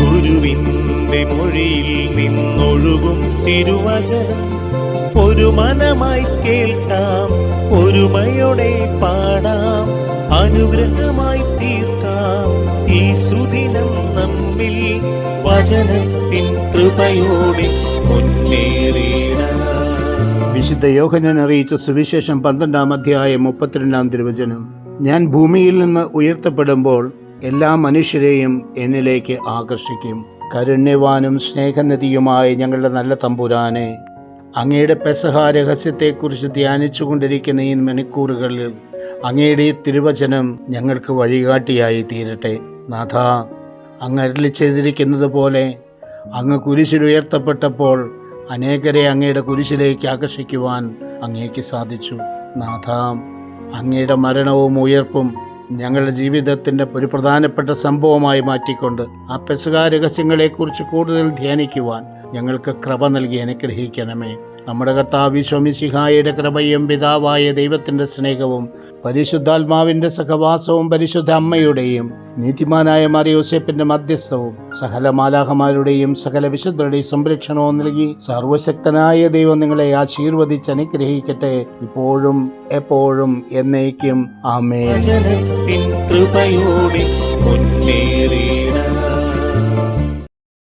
ഗുരുവിന്റെ മൊഴിയിൽ നിന്നൊഴുകും തിരുവചനം. ഒരു മനമായി കേൾക്കാം ഒരുമയോടെ പാടാം അനുഗ്രഹമായി തീർക്കാം. ഈ സുദിനം നമ്മിൽ വചനത്തിൻ കൃപയോടെ മുന്നേറിയിടാം വിശുദ്ധ യോഹനൻ അറിയിച്ച സുവിശേഷം പന്ത്രണ്ടാം അധ്യായം മുപ്പത്തിരണ്ടാം തിരുവചനം. ഞാൻ ഭൂമിയിൽ നിന്ന് ഉയർത്തപ്പെടുമ്പോൾ എല്ലാ മനുഷ്യരെയും എന്നിലേക്ക് ആകർഷിക്കും. കരുണ്യവാനും സ്നേഹനദിയുമായ ഞങ്ങളുടെ നല്ല തമ്പുരാനെ അങ്ങയുടെ പെസഹ രഹസ്യത്തെക്കുറിച്ച് ധ്യാനിച്ചു കൊണ്ടിരിക്കുന്ന ഈ മണിക്കൂറുകളിൽ അങ്ങയുടെ തിരുവചനം ഞങ്ങൾക്ക് വഴികാട്ടിയായി തീരട്ടെ. നാഥ അങ്ങ് അരളി ചെയ്തിരിക്കുന്നത് പോലെ അങ്ങ് കുരിശിലുയർത്തപ്പെട്ടപ്പോൾ അനേകരെ അങ്ങയുടെ കുരിശിലേക്ക് ആകർഷിക്കുവാൻ അങ്ങേക്ക് സാധിച്ചു. നാഥ അങ്ങയുടെ മരണവും ഉയർപ്പും ഞങ്ങളുടെ ജീവിതത്തിന്റെ ഒരു പ്രധാനപ്പെട്ട സംഭവമായി മാറ്റിക്കൊണ്ട് ആ പെസുകാ രഹസ്യങ്ങളെക്കുറിച്ച് കൂടുതൽ ധ്യാനിക്കുവാൻ ഞങ്ങൾക്ക് കൃപ നൽകി അനുഗ്രഹിക്കണമേ. നമ്മുടെ കർത്താവ് ശോമിസിഹായുടെ കൃപയും പിതാവായ ദൈവത്തിന്റെ സ്നേഹവും പരിശുദ്ധാത്മാവിന്റെ സഹവാസവും പരിശുദ്ധ അമ്മയുടെയും നീതിമാനായ മറിയോസേപ്പിന്റെ മധ്യസ്ഥവും സകല മാലാഹമാരുടെയും സകല വിശുദ്ധരുടെയും സംരക്ഷണവും നൽകി സർവശക്തനായ ദൈവം നിങ്ങളെ ആശീർവദിച്ച് അനുഗ്രഹിക്കട്ടെ. ഇപ്പോഴും എപ്പോഴും എന്നേക്കും. ആമേ കൃപയോടെ